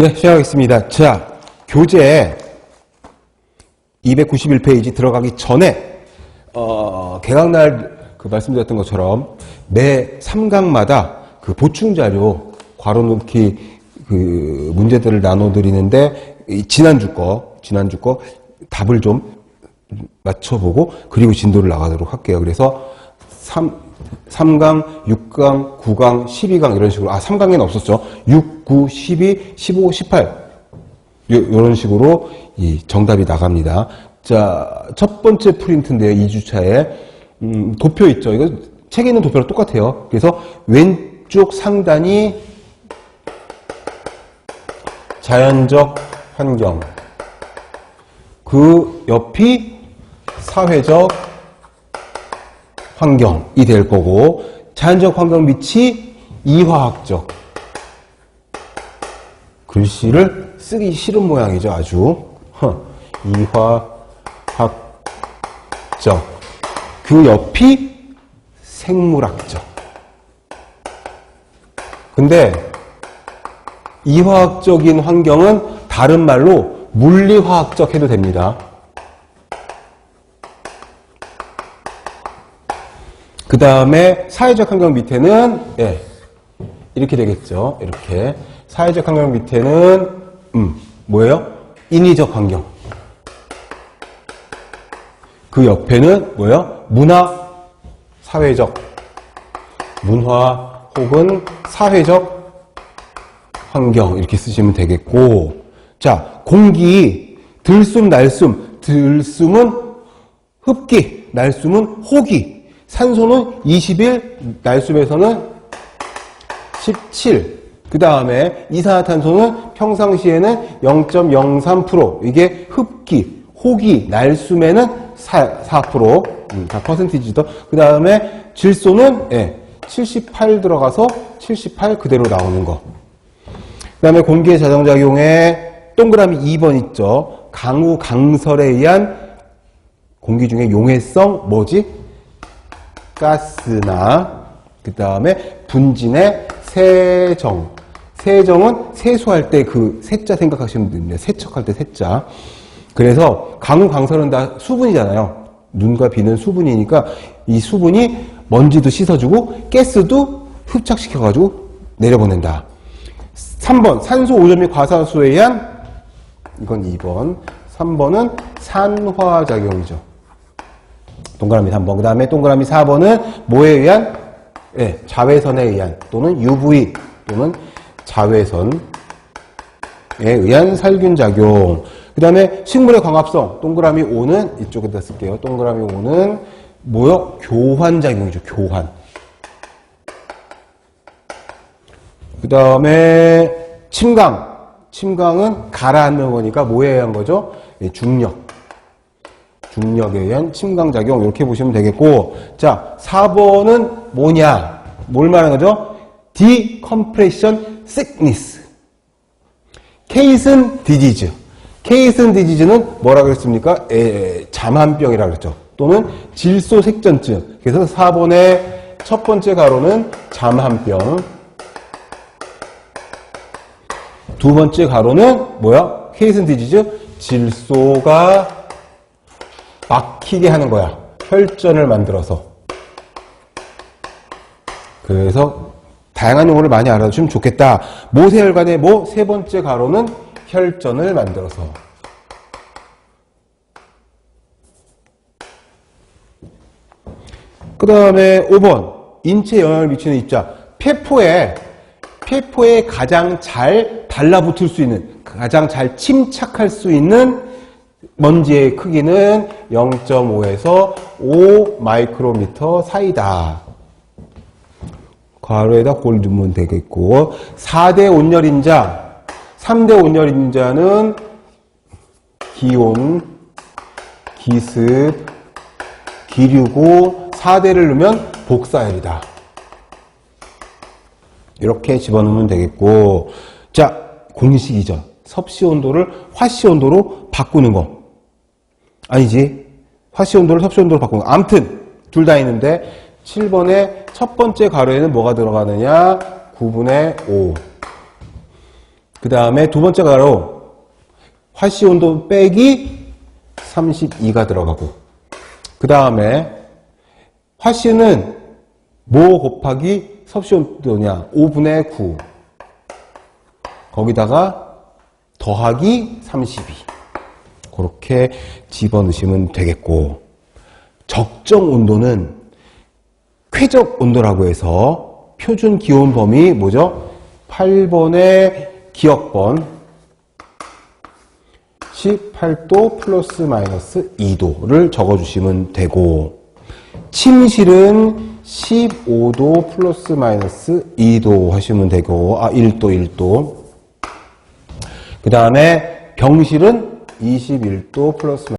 네, 시작하겠습니다. 자, 교재 291페이지 들어가기 전에, 어, 개강날 그 말씀드렸던 것처럼 매 3강마다 그 보충 자료, 괄호 놓기 그 문제들을 나눠 드리는데, 이 지난주 거, 지난주 거 답을 좀 맞춰보고, 그리고 진도를 나가도록 할게요. 그래서 3, 3강, 6강, 9강, 12강 이런 식으로 아 3강에는 없었죠. 6, 9, 12, 15, 18 요, 이런 식으로 이 정답이 나갑니다. 자, 첫 번째 프린트인데요. 2주차에 음, 도표 있죠. 이거 책에 있는 도표랑 똑같아요. 그래서 왼쪽 상단이 자연적 환경 그 옆이 사회적 환경이 될 거고 자연적 환경 밑이 이화학적 글씨를 쓰기 싫은 모양이죠 아주. 허, 이화학적. 그 옆이 생물학적. 근데 이화학적인 환경은 다른 말로 물리화학적 해도 됩니다 그 다음에 사회적 환경 밑에는 예, 이렇게 되겠죠. 이렇게 사회적 환경 밑에는 음, 뭐예요? 인위적 환경. 그 옆에는 뭐예요? 문화, 사회적, 문화 혹은 사회적 환경 이렇게 쓰시면 되겠고 자 공기 들숨 날숨 들숨은 흡기 날숨은 호기 산소는 21, 날숨에서는 17. 그 다음에 이산화탄소는 평상시에는 0.03%. 이게 흡기, 호기, 날숨에는 4, 4%. 음, 다 퍼센티지죠. 그 다음에 질소는 예, 78 들어가서 78 그대로 나오는 거. 그 다음에 공기의 자정작용에 동그라미 2번 있죠. 강우, 강설에 의한 공기 중에 용해성 뭐지? 가스나 그 다음에 분진의 세정. 세정은 세수할 때 그 세자 생각하시면 됩니다. 세척할 때 세자. 그래서 강우 강설은 다 수분이잖아요. 눈과 비는 수분이니까 이 수분이 먼지도 씻어주고 가스도 흡착시켜가지고 내려보낸다. 3번 산소 오염 및 과산화수에 의한 이건 2번. 3번은 산화작용이죠. 동그라미 3번. 그 다음에 동그라미 4번은 뭐에 의한? 예, 자외선에 의한 또는 UV 또는 자외선에 의한 살균작용. 그 다음에 식물의 광합성. 동그라미 5는 이쪽에다 쓸게요. 동그라미 5는 뭐요? 교환작용이죠. 교환. 그 다음에 침강. 침강은 가라앉는 거니까 뭐에 의한 거죠? 예, 중력. 중력에 의한 침강작용 이렇게 보시면 되겠고 자 4번은 뭐냐? 뭘 말하는 거죠? decompression sickness. 케이슨 디지즈 케이슨 디지즈는 뭐라 그랬습니까? 에, 잠한병이라 그랬죠. 또는 질소색전증. 그래서 4번의 첫 번째 가로는 잠한병. 두 번째 가로는 뭐야? 케이슨 디지즈 질소가 막히게 하는 거야. 혈전을 만들어서. 그래서 다양한 용어를 많이 알아두시면 좋겠다. 모세혈관의 모 세 번째 가로는 혈전을 만들어서. 그 다음에 5번 인체에 영향을 미치는 입자 폐포에 폐포에 가장 잘 달라붙을 수 있는 가장 잘 침착할 수 있는 먼지의 크기는 0.5에서 5 마이크로미터 사이다. 괄호에다 골 넣으면 되겠고 4대 온열인자 3대 온열인자는 기온, 기습, 기류고 4대를 넣으면 복사열이다. 이렇게 집어넣으면 되겠고 자 공식이죠. 섭씨 온도를 화씨 온도로 바꾸는 거. 아니지. 화씨 온도를 섭씨 온도로 바꾸는 거. 암튼 둘 다 있는데 7번의 첫 번째 가로에는 뭐가 들어가느냐? 9분의 5. 그 다음에 두 번째 가로 화씨 온도 빼기 32가 들어가고 그 다음에 화씨는 뭐 곱하기 섭씨 온도냐 5분의 9 거기다가 더하기 32 그렇게 집어넣으시면 되겠고 적정 온도는 쾌적 온도라고 해서 표준 기온 범위 뭐죠? 8번의 기억번 18도 플러스 마이너스 2도를 적어주시면 되고 침실은 15도 플러스 마이너스 2도 하시면 되고 아 1도 1도 그 다음에 병실은 21도 플러스